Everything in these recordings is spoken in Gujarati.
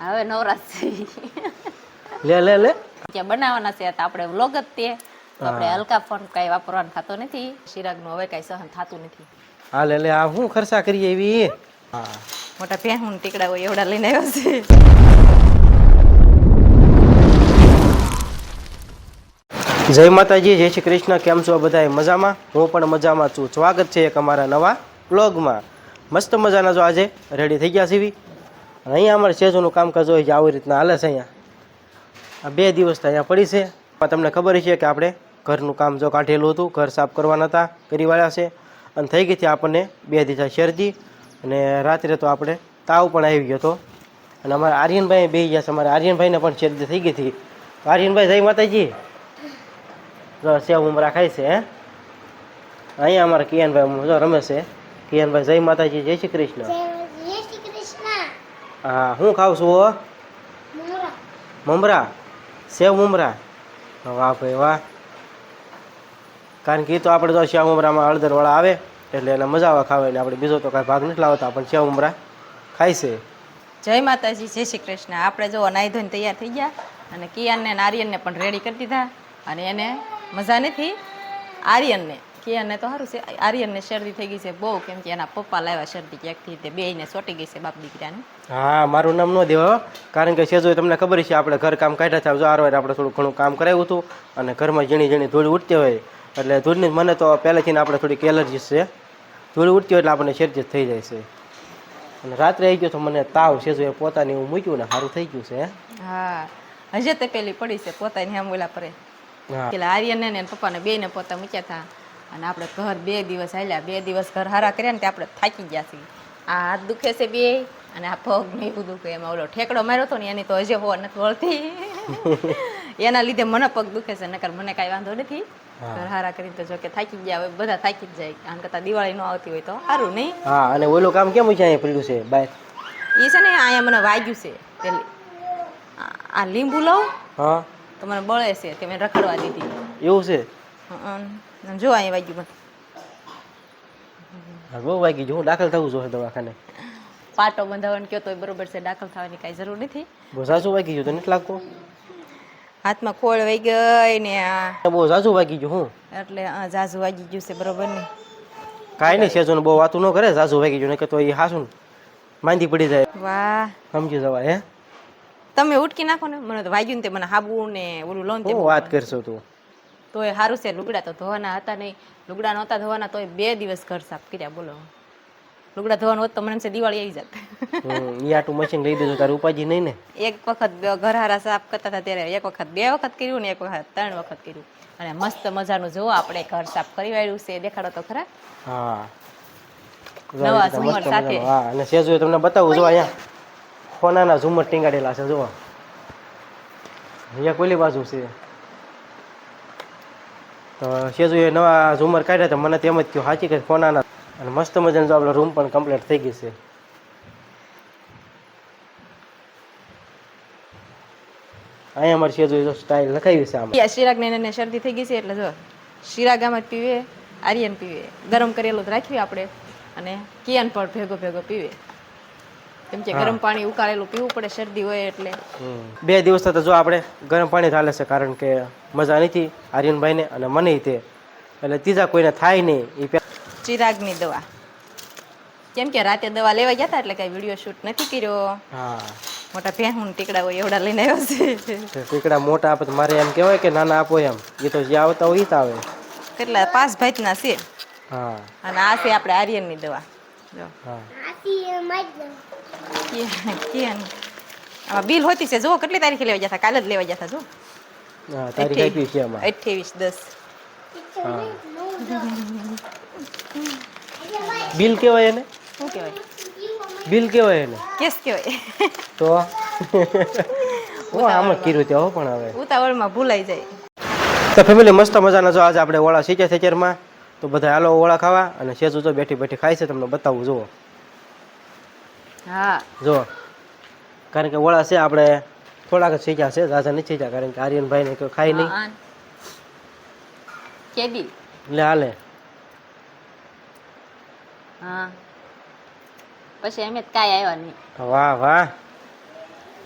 હવે નવરાશ થઈ. લે લે લે. કે બનાવવાના છે તો આપણે વ્લોગ જ તે. આપણે હલકા ફોન કાંઈ વાપરવાનો થતો નથી. ચિરાગનું હવે કાંઈ સહન થતું નથી. હા લે લે આ હું ખર્ચા કરીએ એવી? હા. મોટા ભેહું ટીકડા હોય એવડા લઈને આવ્યો છે. જય માતાજી જય શ્રી કૃષ્ણ. કેમ છો બધા મજામાં? હું પણ મજામાં છું. સ્વાગત છે એક અમારા નવા બ્લોગમાં મસ્ત મજાના જો આજે. રેડી થઈ ગયા સીવી અને અહીંયા અમારે સેજોનું કામકાજ હોય છે, આવી રીતના હાલે છે અહીંયા. બે દિવસ તો અહીંયા પડી છે. પણ તમને ખબર છે કે આપણે ઘરનું કામ જો કાઢેલું હતું, ઘર સાફ કરવાના હતા કરી વાળ્યા છે. અને થઈ ગઈ હતી આપણને બે દિવસ શરદી. અને રાત્રે તો આપણે તાવ પણ આવી ગયો હતો. અને અમારા આર્યનભાઈ બે ગયા છે. અમારા આર્યનભાઈને પણ શરદી થઈ ગઈ હતી. આર્યનભાઈ, જય માતાજી. જો સેવ ઉમરા ખાય છે, હે? અહીંયા અમારા કિયાનભાઈ જો રમે છે. કિયાનભાઈ, જય માતાજી, જય શ્રી કૃષ્ણ. હા હું ખાવ છું મમરા. સેવ મમરા? વાહ ભાઈ વાહ. કારણ કે એ તો આપણે તો સેવ ઉમરામાં હળદરવાળા આવે એટલે એને મજા આવે ખાવાની આપણે બીજો તો કાંઈ ભાગ નથી લાવતા પણ સેવ ઉમરા ખાય છે. જય માતાજી જય શ્રી કૃષ્ણ. આપણે જો નાઈ ધોઈને તૈયાર થઈ ગયા અને કિયાનને અને આર્યનને પણ રેડી કરી દીધા અને એને મજા નથી. આર્યનને કિયાનને તો સારું છે. આર્યનને શરદી થઈ ગઈ છે બહુ કેમ કે એના પપ્પા લાવ્યા શરદી ક્યાંકથી તે બેયને સોટી ગઈ છે બાપ દીકરાને. હા મારું નામ ન દેવા કારણ કે સેજો તમને ખબર છે આપણે ઘર કામ કાઢ્યા હતા જો આરવાર આપણે થોડું ઘણું કામ કરાવ્યું હતું અને ઘરમાં ઝીણી ઝીણી ધૂળ ઉડતી હોય. એટલે ધૂળની મને તો પહેલેથી આપણે થોડીક એલર્જી છે. ધૂળ ઉડતી હોય એટલે આપણને શરદી થઈ જાય છે. અને રાત્રે આવી ગયો તો મને તાવ સેજો એ પોતાની એવું મૂક્યું ને સારું થઈ ગયું છે હા. હજે તે પેલી પડી છે પોતાની આમ ઓલા પરે. પેલા આર્યનને ને પપ્પાને બેયને પોતા મૂક્યા હતા અને આપણે ઘર બે દિવસ હાલ્યા. બે દિવસ ઘર હારા કર્યા ને તે આપણે થાકી ગયા છીએ. આ હાથ દુખે છે બે અને આ પગ ને એવું દુખે એમાં ઓલો ઠેકડો માર્યો હતો ને એની તો હજે હોવા નથી વળતી. એના લીધે મને પગ દુખે છે નકર મને કાંઈ વાંધો નથી. ઘર હારા કરીને તો જો કે થાકી ગયા હોય બધા થાકી જ જાય. આમ કરતાં દિવાળી ન આવતી હોય તો સારું નહીં. હા અને ઓલું કામ કેમ છે અહીંયા પડ્યું છે? બાય. એ છે ને અહીંયા મને વાગ્યું છે. પેલી આ- આ લીંબુ લઉં હા. તો મને બળે છે તે મેં રખડવા દીધી. એવું છે? હં, જો અહીં વાગ્યું પણ બહુ વાગી ગયું હું દાખલ થવું જોઈએ દવાખાને. પાટો બંધાવવાનું કયો તો બરોબર છે. દાખલ થવાની કાંઈ જરૂર નથી. બહુ સાચું વાગી ગયું તને નથી લાગતું હાથમાં ખોળ વહી ગઈ ને આ બહુ ઝાઝું વાગી ગયું હું? એટલે આ ઝાઝુ વાગી ગયું છે બરોબર ને? કાંઈ નહીં સેજોને બહુ વાતું ન કરે ઝાઝું વાગી ગયું ને કે તો એ હાસું માંદી પડી જાય. વાહ. સમજી જવાય હે? તમે ઉટકી નાખો ને મને તો વાગ્યું ને તે મને હાબુ ને ઓલું લોન તે વાત કરશો તું. તોય સારું છે લુગડા તો ધોવાના હતા નહીં. લુગડા નહોતા ધોવાના તોય બે દિવસ ઘર સાફ કર્યા બોલો. લુગડા ધોવાનું હોત તો મને એમ છે દિવાળી આવી જાત. ઈ આટું મશીન લઈ દેજો તારે ઉપાજી નહીં ને. એક વખત ઘર હારા સાફ કરતા હતા ત્યારે એક વખત બે વખત કર્યું ને એક વખત ત્રણ વખત કર્યું. અને મસ્ત મજાનું જો આપણે ઘર સાફ કરી વાળ્યું છે. દેખાડો તો ખરા? હા. નવા ઝુમર સાથે. હા અને સેજુ તમને બતાવું જો અહીંયા. સોનાના ઝુમર ટીંગાડેલા છે જો અહીંયા બાજુ છે. તો સેજુ એ નવા ઝુમર કાઢ્યા તો મને તેમ જ થયું સાચી કે સોનાના અને મસ્ત મજાનો આપણો રૂમ પણ કમ્પ્લીટ થઈ ગઈ છે. અહીંયા અમારે શેજુએ જો સ્ટાઇલ લખાવી છે આમાં. શિરાગ ને શરદી થઈ ગઈ છે, એટલે જો શિરાગ આમાં જ પીવે, આર્યન પીવે. ગરમ કરેલું જ રાખ્યું આપણે અને કિયાન પણ ભેગો ભેગો પીવે. કેમ કે ગરમ પાણી ઉકાળેલું પીવું પડે શરદી હોય એટલે. બે દિવસ તો જો આપણે ગરમ પાણી ચાલે છે કારણ કે મજા નથી આર્યનભાઈને અને મને તે. એટલે ત્રીજા કોઈને થાય નહીં એ પે- ચિરાગની દવા. કેમ કે રાતે દવા લેવા ગયા હતા એટલે કઈ વીડિયો શૂટ નથી કર્યો. હા. મોટા ભેહું ટીકડા હોય એવડા લઈને આવ્યો છે. ટીકડા મોટા આપે તો મારે એમ કહેવાય કે નાના આપો એમ. એ તો જે આવતા હોય એ જ આવે. કેટલા પાંચ ભાઈના છે. હા. અને આ છે આપણે આર્યનની દવા. જો. હા. કિયાન આમાં બિલ હોતી છે. જો કેટલી તારીખે લેવા ગયા હતા? કાલે જ લેવા ગયા હતા જો હા તારીખ આપી છે બિલ કહેવાય એને? શું કહેવાય બિલ કહેવાય એને? કેસ કહેવાય તો? હું આમ કર્યું ત્યાં હો પણ હવે. ઉતાવળમાં ભૂલાઈ જાય. તો ફેમિલી મસ્ત મજાના જો આજે આપણે ઓળા શીખ્યા છે અત્યારમાં. તો બધા હાલો ઓળા ખાવા અને સેજુ તો બેઠી બેઠી ખાય છે. તમને બતાવું જુઓ. હા. જો કારણ કે ઓળા છે આપણે થોડાક જ શીખ્યા છે ઝાઝા નથી શીખ્યા કારણ કે આર્યનભાઈને કોઈ ખાઈ નહીં. કેદી? એટલે હાલે. હા. પછી એમ જ કાંઈ આવ્યા નહીં. વાહ વાહ.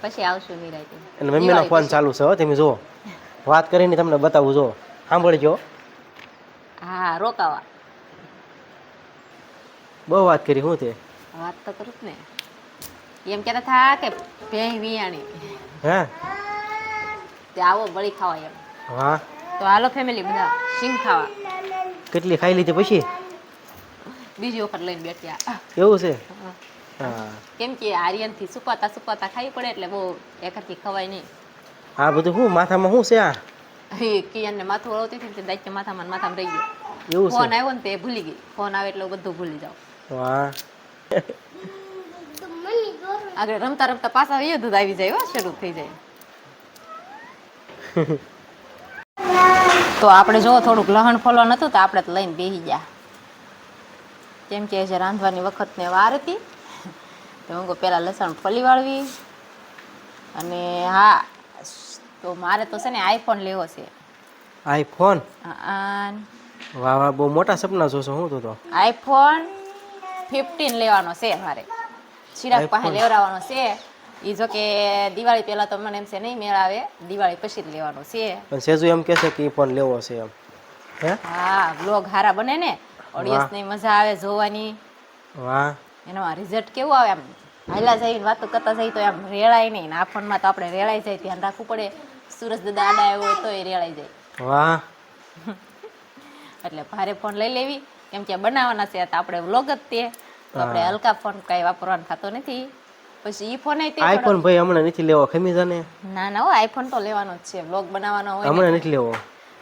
પછી આવશું નિરાયતે અને મમ્મીનો ફોન ચાલુ છે હો તમે જુઓ. વાત કરીને તમને બતાવું જો સાંભળજો. હા રોકાવા. બહુ વાત કરી શું તે? વાત તો કરું ને. એમ કહેતા થા કે ભેં વિયાણી. હે? તે આવો બળી ખાવા એમ. હા? તો હાલો ફેમિલી બધા સિંગ ખાવા. કેટલી ખાઈ લીધી પછી? બીજી વખત લઈને બેઠ્યા. એવું છે? હા. કેમ કે આર્યનથી સુપાતા સુપાતા ખાઈ પડે એટલે બહુ એકરથી ખવાય નહીં. આ બધું શું માથામાં શું છે આ? એ કિયાનને માથું વળવતી હતી ને તે માથામાં ને માથામાં રહી ગયો. એવું ફોન આવ્યો ને તે ભૂલી ગઈ. ફોન આવે એટલે હું બધું ભૂલી જાઉં. વાહ. આગળ રમતા રમતા પાછા યુદ્ધ દૂધ આવી જાય શરૂ થઈ જાય. તો આપણે જો થોડુંક લહણ ફોલણ હતું તો આપણે તો લઈને બેસી ગયા. કેમ કે જે રાંધવાની વખતને વાર હતી. તો હું પહેલાં લસણ ફોલી વાળવી. અને હા તો મારે તો છે ને આઈફોન લેવો છે. આઈફોન? વાહ વાહ બહુ મોટા સપના જોશો હું તો તો. આઈફોન ફિફ્ટીન લેવાનો છે મારે. ચિરાગ પાસે લેવડાવવાનો છે. એ જો કે દિવાળી પહેલા તો મને એમ છે નહીં મેળ આવે દિવાળી પછી જ લેવાનો છે. પણ સેજુ એમ કહેશે કે એ પણ લેવો છે એમ. હે? હા બ્લોગ હારા બને ને. ઓડિયન્સ ને મજા આવે જોવાની. વાહ. એનો રિઝલ્ટ કેવું આવે આમ? હાલા જઈને વાતો કરતા જઈએ તો એમ રેળાય નહીં. આ ફોનમાં તો આપણે રેળાઈ જાય ધ્યાન રાખવું પડે. સુરજ દાદા આડા આવ્યો હોય તો એ રેળાઈ જાય. વાહ. એટલે ભારે ફોન લઈ લેવી. કેમ કે બનાવવાના છે તો આપણે વ્લોગ જ તે. તો આપણે. હલકા ફોન કાંઈ વાપરવાનો થતો નથી. પછી ઈ ફોન તે આઈફોન ભાઈ હમણાં નથી લેવો ખમી જાને? ના ના હો આઈફોન તો લેવાનો જ છે. વ્લોગ બનાવવાનો હોય હમણાં નથી લેવો.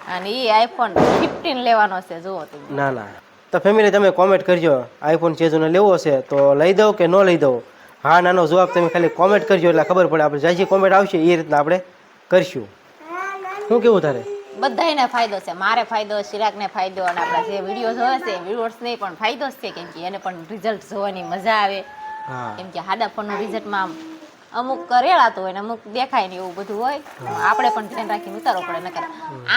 અને ઈ આઈફોન ફિફ્ટીન લેવાનો છે જુઓ તમે. ના ના. તો ફેમિલી તમે કોમેન્ટ કરજો આઈફોન ચેજુને લેવો છે તો લઈ દઉં કે ન લઈ દઉં? હા નાનો જવાબ તમે ખાલી કોમેન્ટ કરજો એટલે ખબર પડે. આપણે જે કોમેન્ટ આવશે એ રીતના આપણે કરશું. શું કેવું તારે? બધાયને ફાયદો છે. મારે ફાયદો ચિરાગને ફાયદો અને આપણા જે વીડિયો જોવે છે વ્યુઅર્સને પણ ફાયદો જ છે. કેમ કે એને પણ રિઝલ્ટ જોવાની મજા આવે. કેમ કે હાડા ફોનનું રિઝલ્ટમાં અમુક રેડાતો હોય ને અમુક દેખાય ને એવું બધું હોય. આપણે પણ ધ્યાન રાખીને ઉતારવો પડે. નકર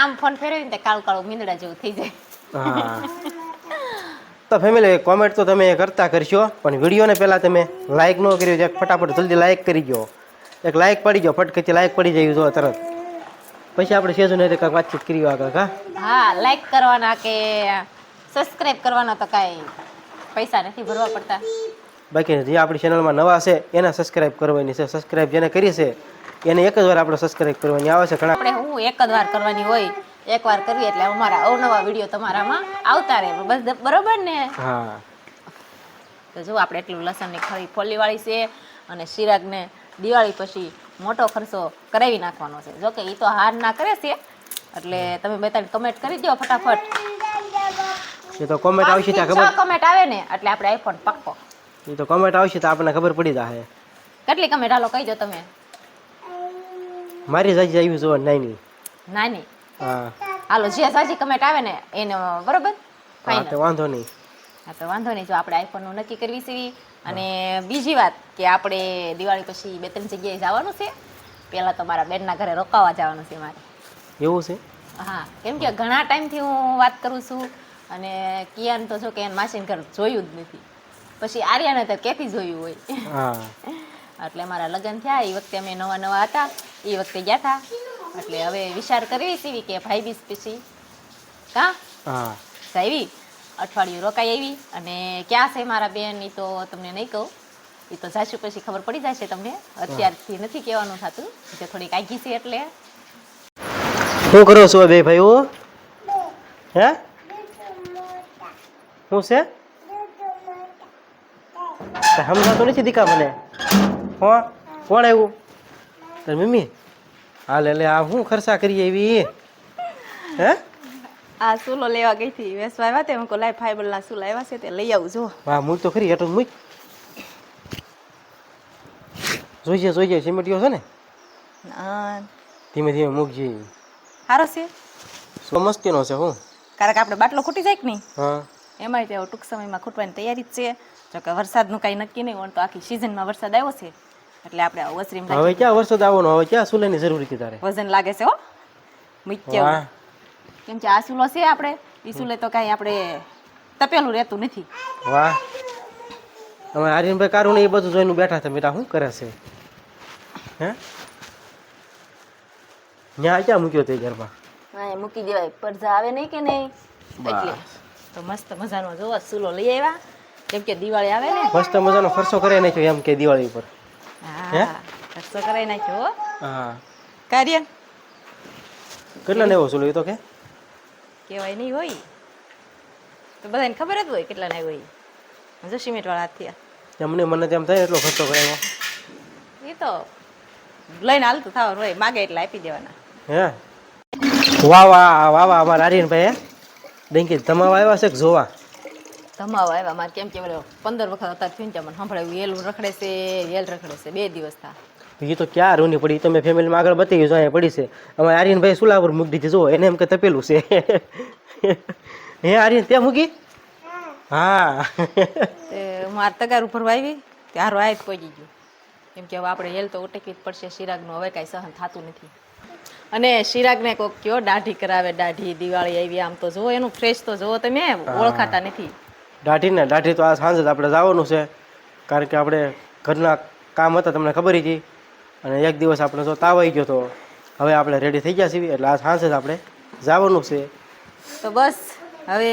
આમ ફોન ફેરવીને તે કાળું કાળું મીંદડા જેવું થઈ જાય. તો ફેમિલી કોમેન્ટ તો તમે કરતા કરશો પણ વિડીયોને પહેલાં તમે લાઇક ન કર્યો ફટાફટ જલ્દી લાઇક કરી ગયો એક લાઇક પડી ગયો ફટકેથી લાઇક પડી જાય જો તરત. પછી આપણે સેજુને કાંઈક વાતચીત કરી આગળ હા? હા લાઈક કરવાના કે સબસ્ક્રાઇબ કરવાના તો કાંઈ પૈસા નથી ભરવા પડતા. બાકી જે આપણી ચેનલમાં નવા છે એને સબસ્ક્રાઇબ કરવાની છે. સબસ્ક્રાઇબ જેને કરી છે એને એક જ વાર આપણે સબસ્ક્રાઇબ કરવાની આવે છે ઘણા. આપણે હું એક જ વાર કરવાની હોય એક વાર કરીએ એટલે અમારા અવનવા વીડિયો તમારામાં આવતા રહે. બસ બરોબર ને? હા. તો જો આપણે એટલું લસણની ખરી ફોલીવાળી છે અને શિરાગને દિવાળી પછી મોટો ખર્ચો કરાવી નાખવાનો છે. જોકે એ તો હાર ના કરે છે એટલે તમે બધાને કમેન્ટ કરી દો ફટાફટ. એ તો કોમેન્ટ આવશે ત્યાં ખબર. કમેન્ટ આવે ને એટલે આપણે આઈફોન પાક્કો. એ તો કોમેન્ટ આવશે તો આપણને ખબર પડી જશે કેટલી કમેન્ટ હાલો કહી દો તમે. મારી સાજી આવી જોવા નાની. નાની? હા. હાલો જે સાજી કમેન્ટ આવે ને એને બરોબર? હા તો વાંધો નહીં. હા તો વાંધો નહીં જો આપણે આઈફોનનું નક્કી કરવી છે. અને બીજી વાત કે આપણે દિવાળી પછી બે ત્રણ જગ્યાએ જવાનું છે. પહેલાં તો મારા બેનના ઘરે રોકાવા જવાનું છે મારે. એવું છે? હા કેમ કે ઘણા ટાઈમથી હું વાત કરું છું અને કિયાન તો જો કે એને માસીન ઘર જોયું જ નથી. પછી આર્યાને તો કેથી જોયું હોય? એટલે મારા લગ્ન થયા એ વખતે અમે નવા નવા હતા એ વખતે ગયા હતા એટલે હવે વિચાર કરવી સીવી કે ભાઈ બીજ પછી. કા હા. આવી અઠવાડિયું રોકાઈ આવી અને ક્યાં છે મારા બેન એ તો તમને નહીં કહું. એ તો જાશું પછી ખબર પડી જશે તમને. અત્યારથી નથી કહેવાનું થતું, જે થોડીક આગી છે એટલે. શું કરો છો બે ભાઈઓ? હે? શું છે? સમજાતું નથી દીકા મને. હા, કોણ આવ્યું? તારી મમ્મી? હાલ એટલે આ શું ખર્ચા કરી એવી? હે? આ સુલો લેવા ગઈ હતી વેસવા આવ્યા તે હું લાઈ ફાઈબરના સુલા આવ્યા છે તે લઈ આવું જો વાહ મૂક તો ખરી એટલું મૂક જોઈજે જોઈજે સિમેન્ટિયો છે ને ધીમે ધીમે મૂકજે સારો છે સો છે હું કારણ કે આપણે બાટલો ખૂટી જાય કે નહીં હા એમાંય તેઓ ટૂંક સમયમાં ખૂટવાની તૈયારી જ છે જો કે વરસાદનું કાંઈ નક્કી નહીં હોય તો આખી સિઝનમાં વરસાદ આવ્યો છે એટલે આપણે વસરીમ હવે ક્યાં વરસાદ આવવાનો હવે ક્યાં સુલેની જરૂર છે તારે વજન લાગે છે હો મૂક્ય કેમ કે આ સુલો છે આપણે એ સુલે તો કાંઈ આપણે તપેલું રહેતું નથી. વાહ. હવે આર્યનભાઈ કારું ને એ બધું જોઈને બેઠા તમે બેટા શું કરે છે? હે? ત્યાં ક્યાં મૂક્યો તે ઘરમાં? હા એ મૂકી દેવાય. પડઝા આવે નહીં કે નહીં? એટલે. તો મસ્ત મજાનો જોવો સુલો લઈ આવ્યા. કેમ કે દિવાળી આવે ને? મસ્ત મજાનો ખર્ચો કરાઈ નાખ્યો એમ કે દિવાળી ઉપર. હા? ખર્ચો કરાવી નાખ્યો હો. હા. કાર્ય? કેટલા લેવો ચૂલો એ તો કે? કહેવાય નહીં હોય. તો બધાને ખબર જ હોય કેટલા ના હોય. જો સિમેન્ટ વાળા હાથ થયા. એમને મને તેમ થાય એટલો ખર્ચો કરાયો. એ તો લઈને હાલતું થવાનું હોય માગે એટલે આપી દેવાના. હે? વાહ વાહ વાહ વાહ અમારા આર્યનભાઈ હે ડેંકી તમાવા આવ્યા છે કે જોવા? ધમાવા આવ્યા મારે કેમ કે ઓલો પંદર વખત હતા થયું ને મને સંભળાયું એલ રખડે છે એલ રખડે છે બે દિવસ થા. એ તો ક્યાં રૂની પડી? તમે ફેમિલીમાં આગળ બતાવી જો અહીંયા પડી છે. અમારે આર્યનભાઈ સુલાપુર મૂકી દીધી જો એને એમ કે તપેલું છે. હે આર્યન ત્યાં મૂકી? હા. માર તગાર ઉપર વાવી ત્યારો જ પહોંચી ગયો. કેમ કે હવે આપણે હેલ તો ઉટકવી જ પડશે શિરાગનું હવે કાંઈ સહન થતું નથી. અને શિરાગને કોક કયો દાઢી કરાવે દાઢી દિવાળી આવી આમ તો જુઓ એનું ફ્રેશ તો જુઓ તમે ઓળખાતા નથી. દાઢી ને દાઢી તો આ સાંજે આપણે જવાનું છે. કારણ કે આપણે ઘરના કામ હતા તમને ખબર હતી. અને એક દિવસ આપણે તો તાવ આવી ગયો તો હવે આપણે રેડી થઈ ગયા છીએ એટલે આ સાંજે જ આપણે જવાનું છે. તો બસ હવે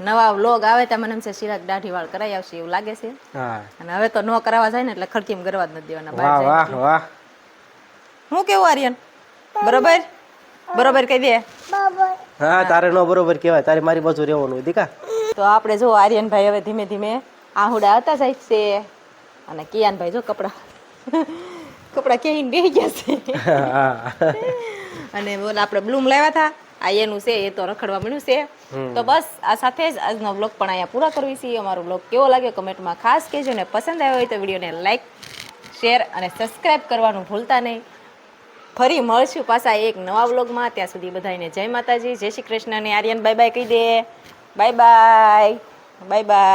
નવા વ્લોગ આવે ત્યાં મને એમ છે શિરાક દાઢી વાળ કરાવી આવશે એવું લાગે છે. હા. અને હવે તો ન કરાવવા જાય ને એટલે ખડકીમ કરવા જ નથી દેવાના વાહ વાહ વાહ. હું કેવું આર્યન? બરોબર? બરોબર કહી દે. હા તારે નો બરોબર કહેવાય તારે મારી બાજુ રહેવાનું દીકા. તો આપણે જો આર્યનભાઈ હવે ધીમે ધીમે આહુડા હતા જાય છે અને કિયાનભાઈ જો કપડા. કપડા ક્યાંય બેસી ગયા છે. અને બોલ આપણે બ્લૂમ લાવ્યા હતા આ એનું છે એ તો રખડવા મળ્યું છે. તો બસ આ સાથે જ આજનો બ્લોગ પણ અહીંયા પૂરા કરવી છીએ. અમારો બ્લોગ કેવો લાગ્યો કમેન્ટમાં ખાસ કહેજો ને પસંદ આવ્યો હોય તો વિડીયોને લાઈક શેર અને સબસ્ક્રાઇબ કરવાનું ભૂલતા નહીં. ફરી મળશું પાછા એક નવા વ્લોગમાં ત્યાં સુધી બધાને જય માતાજી જય શ્રી કૃષ્ણ અને આર્યન બાય બાય કહી દે. Bye bye bye bye